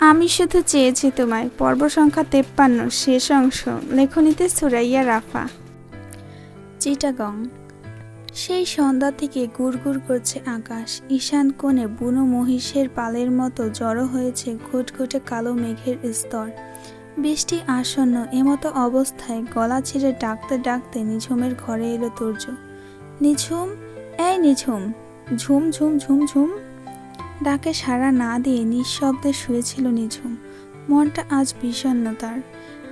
আমি শুধু চেয়েছি তোমায়, পর্ব সংখ্যা তেপ্পান্ন, শেষ অংশ, লেখনীতে সুরাইয়া রাফা। চিটাগং। সেই সন্ধ্যা থেকে গুড়গুড় করছে আকাশ। ঈশান কোণে বুনো মহিষের পালের মতো জড়ো হয়েছে ঘুটঘুটে কালো মেঘের স্তর। বৃষ্টি আসন্ন, এমতো অবস্থায় গলা ছিঁড়ে ডাকতে ডাকতে নিঝুমের ঘরে এলো তুর্য। নিঝুম? এই নিঝুম। ঝুম ঝুম ঝুম ঝুম। ডাকে সাড়া না দিয়ে নিঃশব্দে শুয়েছিল নিঝুম। মনটা আজ বিষণ্ণ তার।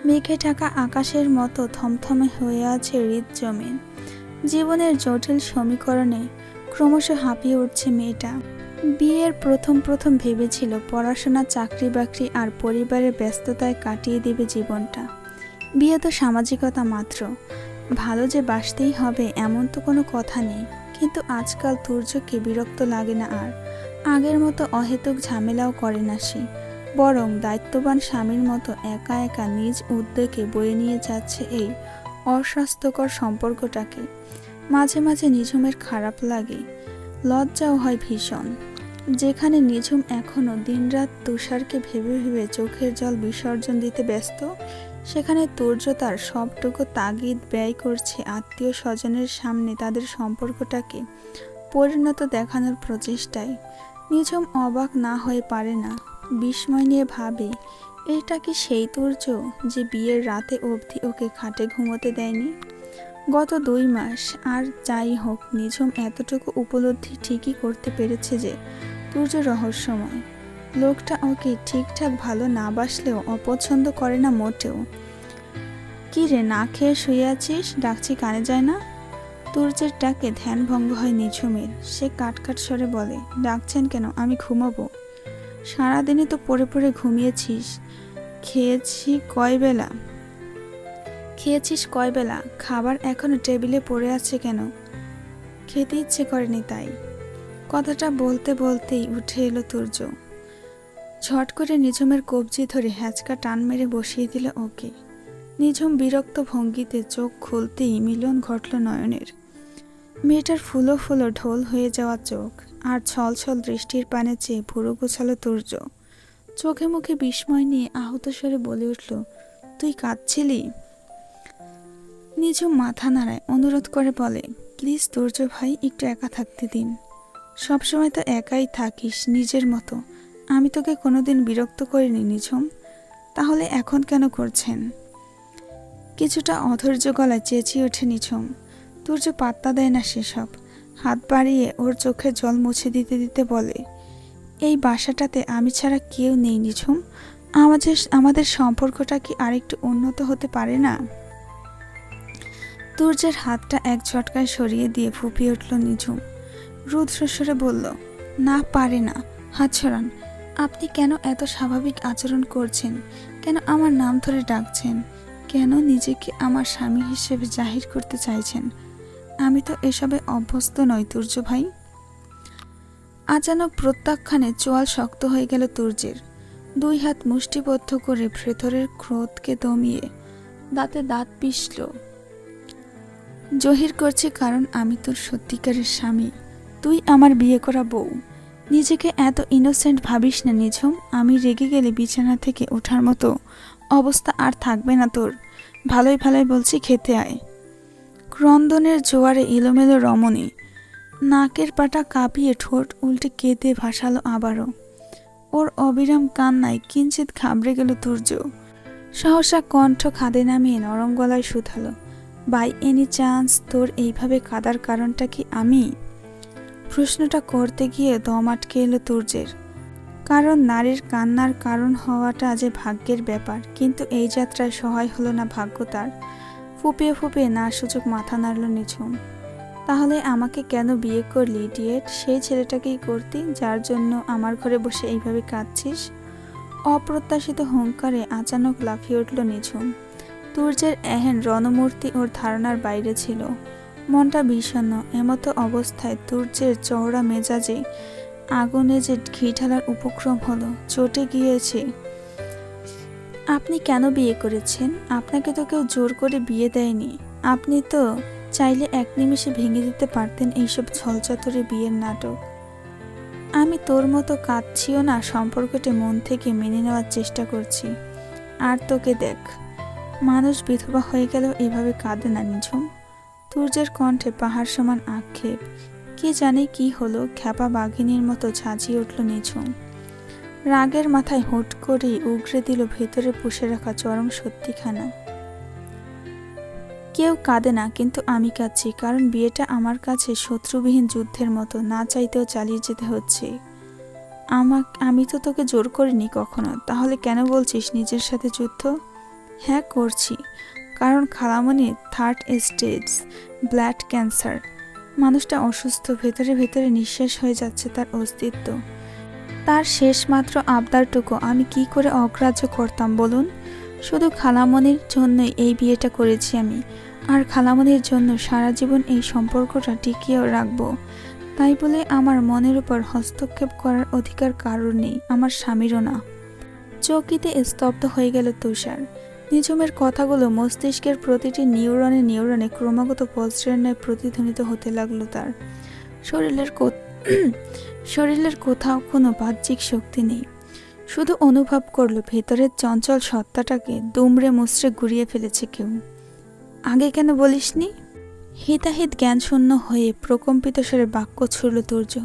মেঘে ঢাকা আকাশের মতো থমথমে হয়ে আছে হৃদ হৃদজমিন জীবনের জটিল সমীকরণে ক্রমশ হাঁপিয়ে উঠছে মেয়েটা। বিয়ের প্রথম প্রথম ভেবেছিল পড়াশোনা, চাকরি বাকরি আর পরিবারের ব্যস্ততায় কাটিয়ে দেবে জীবনটা। বিয়ে তো সামাজিকতা মাত্র। ভালো যে বাসতেই হবে এমন তো কোনো কথা নেই। কিন্তু আজকাল তুর্যকে বিরক্ত লাগে না আর। আগের মতো অহেতুক ঝামেলাও করে না সে। বরং দায়িত্ববান স্বামীর মতো একা একা নিজ উদ্যোগে বয়ে নিয়ে যাচ্ছে এই অস্বাস্থ্যকর সম্পর্কটাকে। মাঝে মাঝে নিঝুমের খারাপ লাগে। লজ্জাও হয় ভীষণ। যেখানে নিঝুম এখনও দিনরাত তুষারকে ভেবে ভেবে চোখের জল বিসর্জন দিতে ব্যস্ত, সেখানে তুর্য তার সবটুকু তাগিদ ব্যয় করছে আত্মীয় স্বজনের সামনে তাদের সম্পর্কটাকে পরিণত দেখানোর প্রচেষ্টায়। নিঝুম অবাক না হয়ে পারে না। বিস্ময় নিয়ে ভাবে, এটা কি সেই তুর্য যে বিয়ের রাতে অবধি ওকে খাটে ঘুমোতে দেয়নি? গত দুই মাস আর যাই হোক নিঝুম এতটুকু উপলব্ধি ঠিকই করতে পেরেছে যে তুর্য রহস্যময়। লোকটা ওকে ঠিকঠাক ভালো না বাসলেও অপছন্দ করে না মোটেও। কি রে, না খেয়ে শুয়ে আছিস? ডাকছি কানে যায় না? তুর্যের ডাকে ধ্যান ভঙ্গ হয় নিঝুমের। সে কাটকাট স্বরে বলে, ডাকছেন কেন? আমি ঘুমাবো। সারাদিনই তো পড়ে পড়ে ঘুমিয়েছিস। খেয়েছি কয় বেলা? খেয়েছিস কয় বেলা? খাবার এখনও টেবিলে পড়ে আছে কেন? খেতে ইচ্ছে করেনি তাই। কথাটা বলতে বলতেই উঠে এলো তুর্য। ঝট করে নিঝুমের কবজি ধরে হ্যাচকা টান মেরে বসিয়ে দিল ওকে। নিঝুম বিরক্ত ভঙ্গিতে চোখ খুলতেই মিলন ঘটল নয়নের। মেয়েটার ফুলো ফুলো ঢোল হয়ে যাওয়া চোখ আর ছল ছল দৃষ্টির পানে চেয়ে ভুরু গোছালো তুর্য। চোখে মুখে বিস্ময় নিয়ে আহত স্বরে বলে উঠল, তুই কাঁদছিলি? নিঝুম মাথা নাড়ায়, অনুরোধ করে বলে, প্লিজ তুর্য ভাই, একটু একা থাকতে দিন। সবসময় তো একাই থাকিস নিজের মতো। আমি তোকে কোনোদিন বিরক্ত করিনি, নিঝুম। তাহলে এখন কেন করছেন? কিছুটা অধৈর্য গলায় চেঁচিয়ে ওঠে নিঝুম। তুর্য পাত্তা দেয় না সেসব, হাত বাড়িয়ে ওর চোখে জল মুছে দিতে দিতে বলে, এই বাসাটাতে আমি ছাড়া কেউ নেই নিঝুম। আমাদের আমাদের সম্পর্কটা কি আরেকটু উন্নত হতে পারে না? তুর্যের হাতটা এক ঝটকায় সরিয়ে দিয়ে ফুপিয়ে উঠল নিঝুম। রুদ্রস্বরে বলল, না, পারে না। হাত আপনি কেন এত স্বাভাবিক আচরণ করছেন? কেন আমার নাম ধরে ডাকছেন? কেন নিজেকে আমার স্বামী হিসেবে জাহির করতে চাইছেন? আমি তো এসবে অভ্যস্ত নই, তুর্য ভাই। আচানক প্রত্যাখ্যানে চোয়াল শক্ত হয়ে গেল তুর্যের। দুই হাত মুষ্টিবদ্ধ করে ভেতরের ক্রোধকে দমিয়ে দাঁতে দাঁত পিষল। জহির করছি কারণ আমি তোর সত্যিকারের স্বামী। তুই আমার বিয়ে করা বউ। নিজেকে এত ইনোসেন্ট ভাবিস না, নিঝুম। আমি রেগে গেলে বিছানা থেকে ওঠার মতো অবস্থা আর থাকবে না তোর। ভালোই ভালোই বলছি, খেতে আয়। ক্রন্দনের জোয়ারে এলোমেলো রমণী। নাকের পাটা কাঁপিয়ে ঠোঁট উল্টে কেঁদে ভাসালো আবারও। ওর অবিরাম কান্নায় কিঞ্চিত ঘাবড়ে গেল তুর্য সহসা কণ্ঠ খাদে নামিয়ে নরম গলায় শুধালো, বাই এনি চান্স, তোর এইভাবে কাদার কারণটা কি আমি? প্রশ্নটা করতে গিয়ে দম আটকে এলো তুর্যের কারণ নারীর কান্নার কারণ হওয়াটা যে ভাগ্যের ব্যাপার, কিন্তু এই যাত্রায় সহায় হলো না ভাগ্য তার। ফুপিয়ে ফুপিয়ে না সুযোগ মাথা নাড়ল নিঝুম। তাহলে আমাকে কেন বিয়ে করলি, ডিয়েট? সেই ছেলেটাকেই করতি, যার জন্য আমার ঘরে বসে এইভাবে কাঁদছিস? অপ্রত্যাশিত হুঙ্কারে আচানক লাফিয়ে উঠল নিঝুম। তুর্যের এহেন রণমূর্তি ওর ধারণার বাইরে ছিল। মনটা বিষণ্ণ, এমতো অবস্থায় তুর্যের চওড়া মেজাজে আগুনে যে ঘি ঢালার উপক্রম হলো, চটে গিয়েছে। আপনি কেন বিয়ে করেছেন? আপনাকে তো কেউ জোর করে বিয়ে দেয়নি। আপনি তো চাইলে এক নিমিষে ভেঙে দিতে পারতেন এইসব ছলচতরে বিয়ের নাটক। আমি তোর মতো কাঁদছিও না সম্পর্কটি মন থেকে মেনে নেওয়ার চেষ্টা করছি। আর তোকে দেখ, মানুষ বিধবা হয়ে গেলেও এভাবে কাঁদে না নিঝুম। সূর্যের কণ্ঠে পাহাড় সমান আক্ষেপ। কে জানে কি হলো, খ্যাপা বাঘিনীর মতো ঝাঁঝিয়ে উঠল নিঝুম। রাগের মাথায় হুট করেই উগরে দিল ভেতরে পুষে রাখা চরম সত্যিখানা। কেউ কাঁদে না, কিন্তু আমি কাঁদছি, কারণ বিয়েটা আমার কাছে শত্রুবিহীন যুদ্ধের মতো, না চাইতেও চালিয়ে যেতে হচ্ছে। আমাক আমি তো তোকে জোর করিনি কখনো, তাহলে কেন বলছিস নিজের সাথে যুদ্ধ? হ্যাঁ করছি, কারণ খালামণি থার্ড স্টেজ, ব্লাড ক্যান্সার। মানুষটা অসুস্থ, ভেতরে ভেতরে নিঃশ্বাস হয়ে যাচ্ছে তার অস্তিত্ব। তার শেষ মাত্র আবদারটুকু আমি কি করে অগ্রাহ্য করতাম বলুন? শুধু খালামনির জন্যই এই বিয়েটা করেছি আমি। আর খালামনির জন্য সারা জীবন এই সম্পর্কটা টিকিয়েও রাখব। তাই বলে আমার মনের উপর হস্তক্ষেপ করার অধিকার কারোর নেই, আমার স্বামীরও না। চকিতে স্তব্ধ হয়ে গেল তুষার। নিঝুমের কথাগুলো মস্তিষ্কের প্রতিটি নিউরনে নিউরনে ক্রমাগত বজ্রের ন্যায় প্রতিধ্বনিত হতে লাগল তার। শরীরের শরীরের কোথাও কোনো বাহ্যিক শক্তি নেই। শুধু অনুভব করল ভেতরের চঞ্চল সত্তাটাকে দুমড়ে মুচড়ে ঘুরিয়ে ফেলেছে কেউ। আগে কেন বলিসনি? হিতাহিত জ্ঞানশূন্য হয়ে প্রকম্পিত স্বরে বাক্য ছুড়ল দুর্য।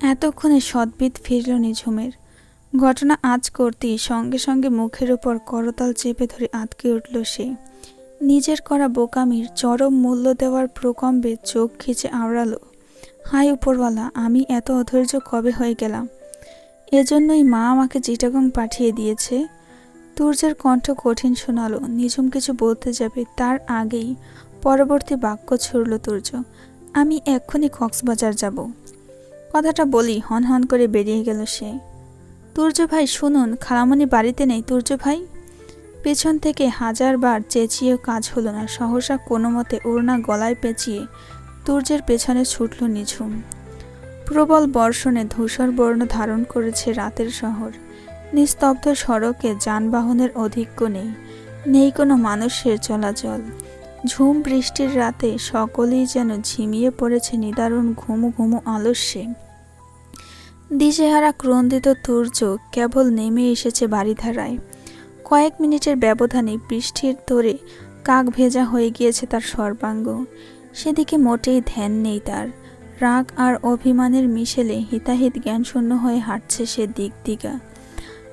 এতক্ষণে সদ্বিদ ফিরল নিঝুমের। ঘটনা আজ করতেই সঙ্গে সঙ্গে মুখের উপর করতাল চেপে ধরে আটকে উঠল সে। নিজের করা বোকামির চরম মূল্য দেওয়ার প্রকম্পে চোখ খিচে আওড়ালো। হাই উপরওয়ালা, আমি এত অধৈর্য কবে হয়ে গেলাম? এজন্যই মা আমাকে চিটাগং পাঠিয়ে দিয়েছে। তুর্যের কণ্ঠ কঠিন শোনালো, নিঝুম কিছু বলতে যাবে, তার আগেই পরবর্তী বাক্য ছুড়ল তুর্য। আমি এক্ষুনি কক্সবাজার যাব। কথাটা বলি, হন হন করে বেরিয়ে গেল সে। তুর্য ভাই, শুনুন, খালামণি বাড়িতে নেই তুর্য ভাই? পেছন থেকে হাজারবার চেঁচিয়েও কাজ হলো না, সহসা কোনো মতে ওড়না গলায় পেঁচিয়ে তুর্যের পেছনে ছুটল নিঝুম। প্রবল বর্ষণে ধূসর বর্ণ ধারণ করেছে রাতের শহর। নিস্তব্ধ সড়কে যানবাহনের অধিক্য নেই নেই কোনো মানুষের চলাচল। ঝুম বৃষ্টির রাতে সকলেই যেন ঝিমিয়ে পড়েছে নিদারুণ ঘুমু ঘুমু আলস্যে। দিশেহারা ক্রন্দিত তুর্য কেবল নেমে এসেছে বাড়িধারায় কয়েক মিনিটের ব্যবধানে বৃষ্টির তোরে কাক ভেজা হয়ে গিয়েছে তার সর্বাঙ্গ। সেদিকে মোটেই ধ্যান নেই তার। রাগ আর অভিমানের মিশেলে হিতাহিত জ্ঞানশূন্য হয়ে হাঁটছে সে দিক দিগা।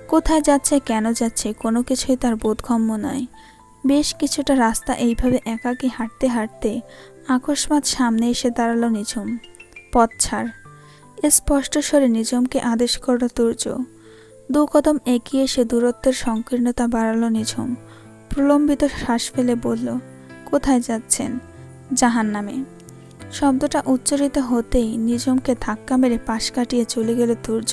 কোথায় যাচ্ছে, কেন যাচ্ছে, কোনো কিছুই তার বোধগম্য নয়। বেশ কিছুটা রাস্তা এইভাবে একাকী হাঁটতে হাঁটতে আকস্মাৎ সামনে এসে দাঁড়াল নিঝুম। পথ ছাড়। স্পষ্ট স্বরে নিঝুমকে আদেশ করল তুর্য। দু কদম এগিয়ে সে দূরত্বের সংকীর্ণতা বাড়ালো নিঝুম। প্রলম্বিত শ্বাস ফেলে বলল, কোথায় যাচ্ছেন? জাহান নামে শব্দটা উচ্চারিত হতেই নিঝুমকে ধাক্কা মেরে পাশ কাটিয়ে চলে গেল তুর্য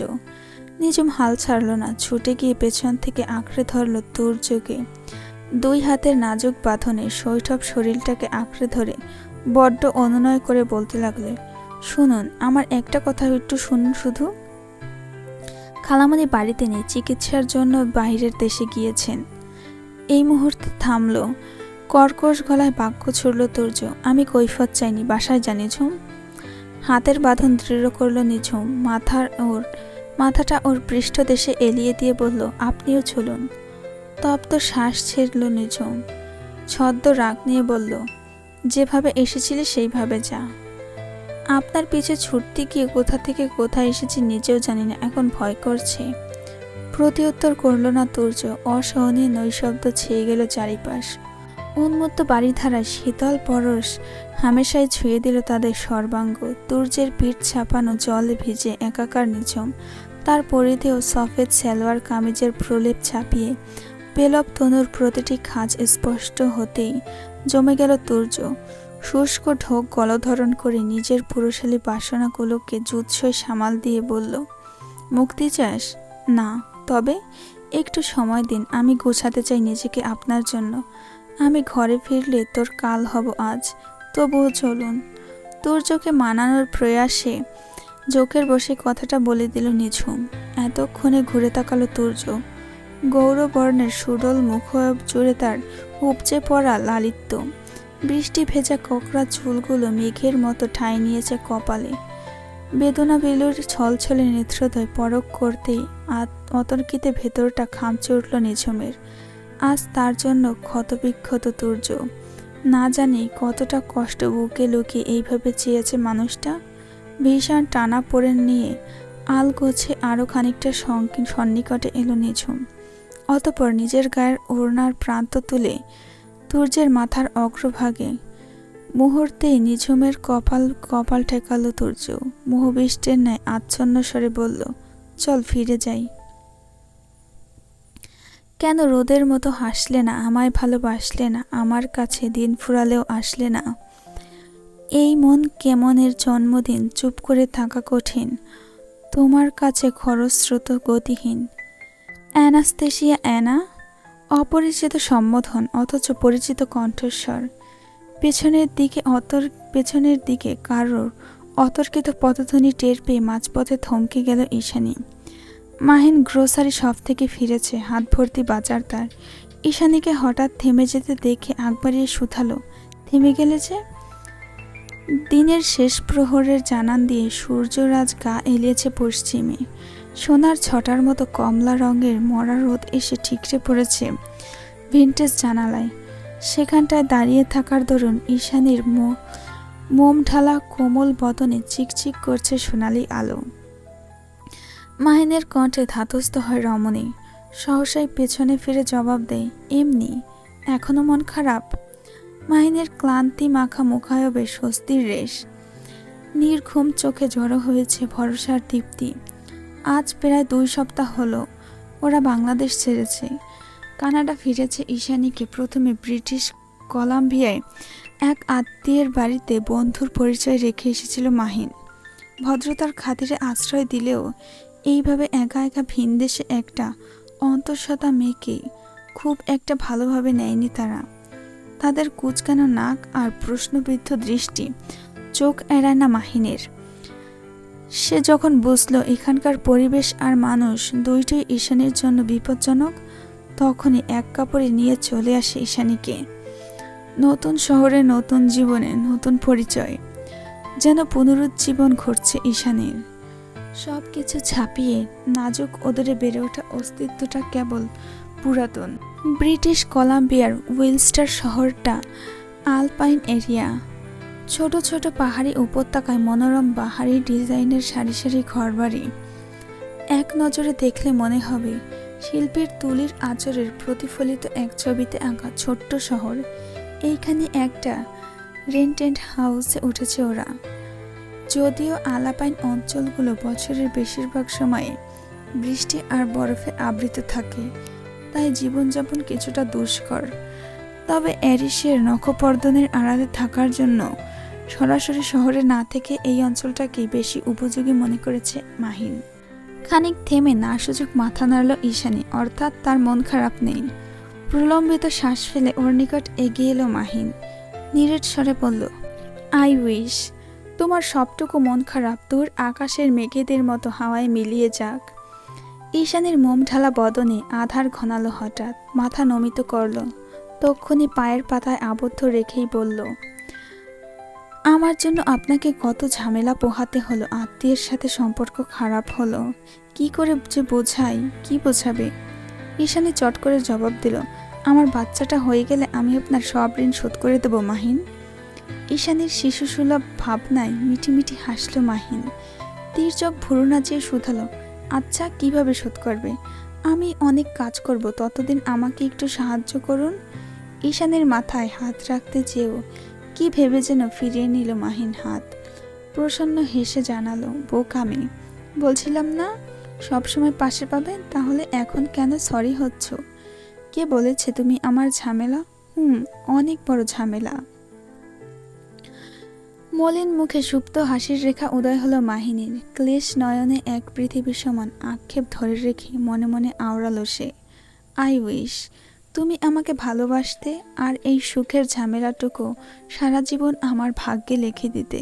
নিঝুম হাল ছাড়ল না, ছুটে গিয়ে পেছন থেকে আঁকড়ে ধরল তুর্যকে দুই হাতের নাজুক বাঁধনে শৈশব শরীরটাকে আঁকড়ে ধরে বড্ড অনুনয় করে বলতে লাগলে, শুনুন, আমার একটা কথা একটু শুনুন শুধু। খালামণি বাড়িতে নেই, চিকিৎসার জন্য বাইরের দেশে গিয়েছেন। এই মুহূর্তে থামলো কর্কশ গলায় বাক্য ছুড়ল তুর্য, আমি কৈফত চাইনি, বাসায় জানি ঝুম হাতের বাঁধন দৃঢ় করল নিঝুম, মাথার ওর, মাথাটা ওর পৃষ্ঠদেশে এলিয়ে দিয়ে বলল, আপনিও চলুন। তপ্ত শ্বাস ছেড়ল নিঝুম, ছদ্ম রাগ নিয়ে বলল, যেভাবে এসেছিলে সেইভাবে যা। আপনার পিছে ছুটতে গিয়ে কোথা থেকে কোথায় এসেছি নিজেও জানি না, এখন ভয় করছে। প্রতিউত্তর করল না তুর্য, অসহনীয় নৈশব্দ ছেয়ে গেল চারিপাশ। উন্মত্ত বাড়িধারা শীতল পরশ হামেশাই ছুঁয়ে দিল তাদের সর্বাঙ্গ। তুর্যের পিঠ ছাপানো জলে ভিজে একাকার নিঝুম। তার পরিধেও সফেদ সালোয়ার কামিজের প্রলেপ ছাপিয়ে পেলব তনুর প্রতিটি খাঁজ স্পষ্ট হতেই জমে গেল তুর্য। শুষ্ক ঢোক গলধরণ করে নিজের পুরুষালী বাসনাগুলোকে জুৎসই সামাল দিয়ে বলল, মুক্তি চাস? না, তবে একটু সময় দিন, আমি গোছাতে চাই নিজেকে আপনার জন্য। আমি ঘরে ফিরলে তোর কাল হব আজ। তবুও চলুন। তুর্যকে মানানোর প্রয়াসে জোকের বসে কথাটা বলে দিল নিঝুম। এতক্ষণে ঘুরে তাকালো তুর্য। গৌরবর্ণের সুডল মুখয়ব জুড়ে তার উপচে পড়া লালিত্য। বৃষ্টি ভেজা কোকড়া চুলগুলো মেঘের মতো ঠাঁই নিয়েছে কপালে। বেদনা বেলুর ছলছলে নেত্রদয় পরক করতেই অতর্কিতে ভেতরটা খামচে উঠল নিঝুমের। আজ তার জন্য ক্ষতবিক্ষত তুর্য না জানি কতটা কষ্ট বুকে লুকিয়ে এইভাবে চেয়েছে মানুষটা। ভীষণ টানা পড়ে নিয়ে আল গোছে আরও খানিকটা সঙ্কি সন্নিকটে এলো নিঝুম। অতপর নিজের গায়ের ওড়নার প্রান্ত তুলে তুর্যের মাথার অগ্রভাগে মুহূর্তেই নিঝুমের কপাল কপাল ঠেকালো তুর্য মোহবিষ্টের ন্যায় আচ্ছন্ন স্বরে বলল, চল ফিরে যাই। কেন রোদের মতো হাসলে না, আমায় ভালোবাসলে না, আমার কাছে দিন ফুরালেও আসলে না? এই মন কেমনের জন্মদিন? চুপ করে থাকা কঠিন। তোমার কাছে খরস্রোত গতিহীন। অ্যানাস্তেশিয়া অ্যানা? অপরিচিত সম্বোধন, অথচ পরিচিত কণ্ঠস্বর। পেছনের দিকে অতর, পেছনের দিকে কারোর অতর্কিত পদধ্বনি টের পেয়ে মাঝপথে থমকে গেল ঈশানী। মাহিন গ্রোসারি শপ থেকে ফিরেছে, হাত ভর্তি বাজার তার। ঈশানীকে হঠাৎ থেমে যেতে দেখে আগ বাড়িয়ে শুধালো। থেমে গেলে যে? দিনের শেষ প্রহরের জানান দিয়ে সূর্যরাজ গা এলিয়েছে পশ্চিমে। সোনার ছটার মতো কমলা রঙের মরা রোদ এসে ঠিকরে পড়েছে ভিন্টেজ জানালায়। সেখানটায় দাঁড়িয়ে থাকার দরুন ঈশানীর মোম ঢালা কোমল বদনে চিকচিক করছে সোনালি আলো। মাহিনের কণ্ঠে ধাতস্থ হয় রমণী। সহসাই পেছনে ফিরে জবাব দেয়, এমনি, এখনও মন খারাপ? মাহিনের ক্লান্তি মাখা মুখায়বে স্বস্তির রেশ। নির্ঘুম চোখে জড়ো হয়েছে ভরসার দীপ্তি। আজ প্রায় দুই সপ্তাহ হলো, ওরা বাংলাদেশ ছেড়েছে। কানাডা ফিরেছে ঈশানীকে প্রথমে ব্রিটিশ কলাম্বিয়ায়। এক আত্মীয়ের বাড়িতে বন্ধুর পরিচয় রেখে এসেছিল মাহিন। ভদ্রতার খাতিরে আশ্রয় দিলেও এইভাবে একা একা ভিনদেশে একটা অন্তঃসত্ত্বা মেয়েকে খুব একটা ভালোভাবে নেয়নি তারা। তাদের কুচকানো নাক আর প্রশ্নবিদ্ধ দৃষ্টি চোখ এড়ায় না মাহিনের। সে যখন বুঝলো এখানকার পরিবেশ আর মানুষ দুইটাই ঈশানীর জন্য বিপজ্জনক, তখনই এক কাপড়ে নিয়ে চলে আসে ঈশানীকে। নতুন শহরে নতুন জীবনে নতুন পরিচয়, যেন পুনরুজ্জীবন ঘটছে ঈশানীর। সব কিছু ছাপিয়ে নাজুক ওদরে বেড়ে ওঠা অস্তিত্বটা কেবল পুরাতন। ব্রিটিশ কলাম্বিয়ার উইলস্টার শহরটা আলপাইন এরিয়া। ছোট ছোট পাহাড়ি উপত্যকায় মনোরম বাহারি ডিজাইনের সারি সারি ঘরবাড়ি। এক নজরে দেখলে মনে হবে শিল্পীর তুলির আচরের প্রতিফলিত এক ছবিতে আঁকা ছোট্ট শহর। এইখানে একটা রেন্টেন্ট হাউসে উঠেছে ওরা। যদিও আলাপাইন অঞ্চলগুলো বছরের বেশিরভাগ সময়ে বৃষ্টি আর বরফে আবৃত থাকে, তাই জীবনযাপন কিছুটা দুষ্কর। তবে অ্যারিসের নখপর্দনের আড়ালে থাকার জন্য সরাসরি শহরে না থেকে এই অঞ্চলটাকে বেশি উপযোগী মনে করেছে মাহিন। খানিক থেমে না সুযোগ মাথা নাড়ল ঈশানী, অর্থাৎ তার মন খারাপ নেই। প্রলম্বিত শ্বাস ফেলে ওর নিকট এগিয়ে এলো মাহিন। নিরেট স্বরে বলল আই উইশ তোমার সবটুকু মন খারাপ, দূর আকাশের মেঘেদের মতো হাওয়ায় মিলিয়ে যাক। ঈশানের মোম ঢালা বদনে আধার ঘনালো হঠাৎ, মাথা নমিত করল। তক্ষুনি পায়ের পাতায় আবদ্ধ রেখেই বলল, আমার জন্য আপনাকে কত ঝামেলা পোহাতে হলো, আত্মীয়ের সাথে সম্পর্ক খারাপ হলো। কি করে যে বোঝাই, কি বোঝাবে? ঈশানী চট করে জবাব দিল, আমার বাচ্চাটা হয়ে গেলে আমি আপনার সব ঋণ শোধ করে দেবো, মাহিন। ঈশানীর শিশুসুলভ ভাবনায় মিটিমিটি হাসল মাহিন। তীর ভুরু নাচিয়ে শুধালো আচ্ছা কীভাবে শোধ করবে? আমি অনেক কাজ করব, ততদিন আমাকে একটু সাহায্য করুন। ঈশানের মাথায় হাত রাখতে চেয়েও কি ভেবে যেন ফিরিয়ে নিল মাহিন হাত। প্রসন্ন হেসে জানালো, বোকামি। বলছিলাম না, সবসময় পাশে পাবেন তাহলে এখন কেন সরি হচ্ছ? কে বলেছে তুমি আমার ঝামেলা? হুম, অনেক বড় ঝামেলা। মলিন মুখে সুপ্ত হাসির রেখা উদয় হলো মাহিনীর। ক্লেশ নয়নে এক পৃথিবীর সমান আক্ষেপ ধরে রেখে মনে মনে আওড়ালো সে। আই উইশ, তুমি আমাকে ভালোবাসতে আর এই সুখের ঝামেলাটুকু সারা জীবন আমার ভাগ্যে লিখে দিতে।